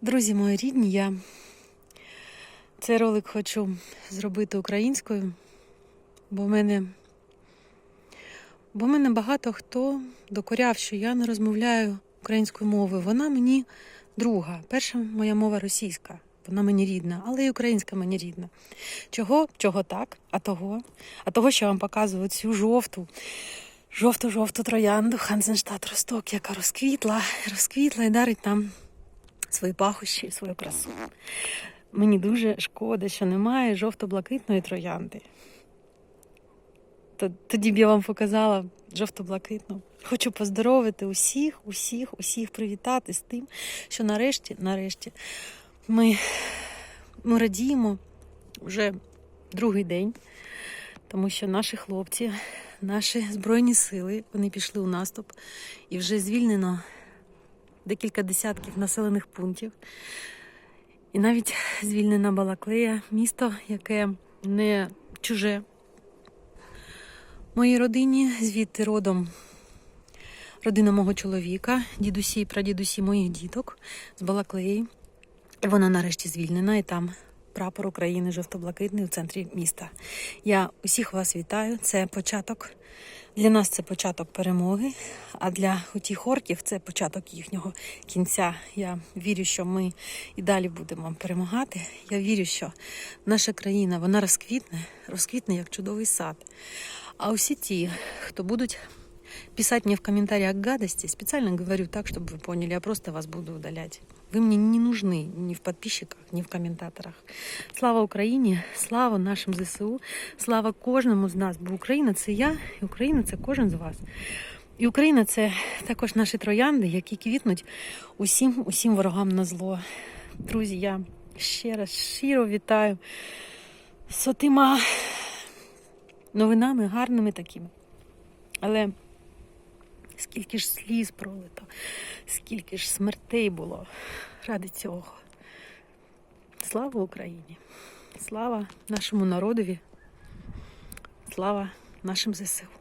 Друзі мої рідні, я цей ролик хочу зробити українською, бо в мене, бо в мене багато хто докоряв, що я не розмовляю українською мовою. Вона мені друга. Перша моя мова російська, вона мені рідна, але і українська мені рідна. Чого? Чого так? А того? А того, що я вам показую цю жовту. Жовту-жовту троянду Хансенштадт Росток, яка розквітла, розквітла і дарить нам свої пахощі, свою красу. Мені дуже шкода, що немає жовто-блакитної троянди. Тоді б я вам показала жовто-блакитну. Хочу поздоровити усіх, усіх, усіх привітати з тим, що нарешті, нарешті, ми, ми радіємо вже другий день, тому що наші хлопці, наші збройні сили, вони пішли у наступ і вже звільнено декілька десятків населених пунктів. І навіть звільнена Балаклея, місто, яке не чуже. Моїй родині звідти родом родина мого чоловіка, дідусі і прадідусі моїх діток з Балаклеї. Вона нарешті звільнена, і там прапор України жовто-блакитний у центрі міста. Я усіх вас вітаю. Це початок. Для нас це початок перемоги, а для утіх орків це початок їхнього кінця. Я вірю, що ми і далі будемо перемагати. Я вірю, що наша країна вона розквітне, розквітне як чудовий сад. А усі ті, хто будуть писать мне в комментариях гадости, специально говорю так, чтобы вы поняли, я просто вас буду удалять. Вы мне не нужны ни в подписчиках, ни в коментаторах. Слава Україні, слава нашим ЗСУ, слава кожному з нас, бо Україна це я, і Україна це кожен з вас. І Україна це також наші троянди, які квітнуть усім, усім ворогам на зло. Друзі, я ще раз щиро вітаю з отима новинами гарними такими. Але скільки ж сліз пролито, скільки ж смертей було ради цього. Слава Україні! Слава нашому народові! Слава нашим ЗСУ!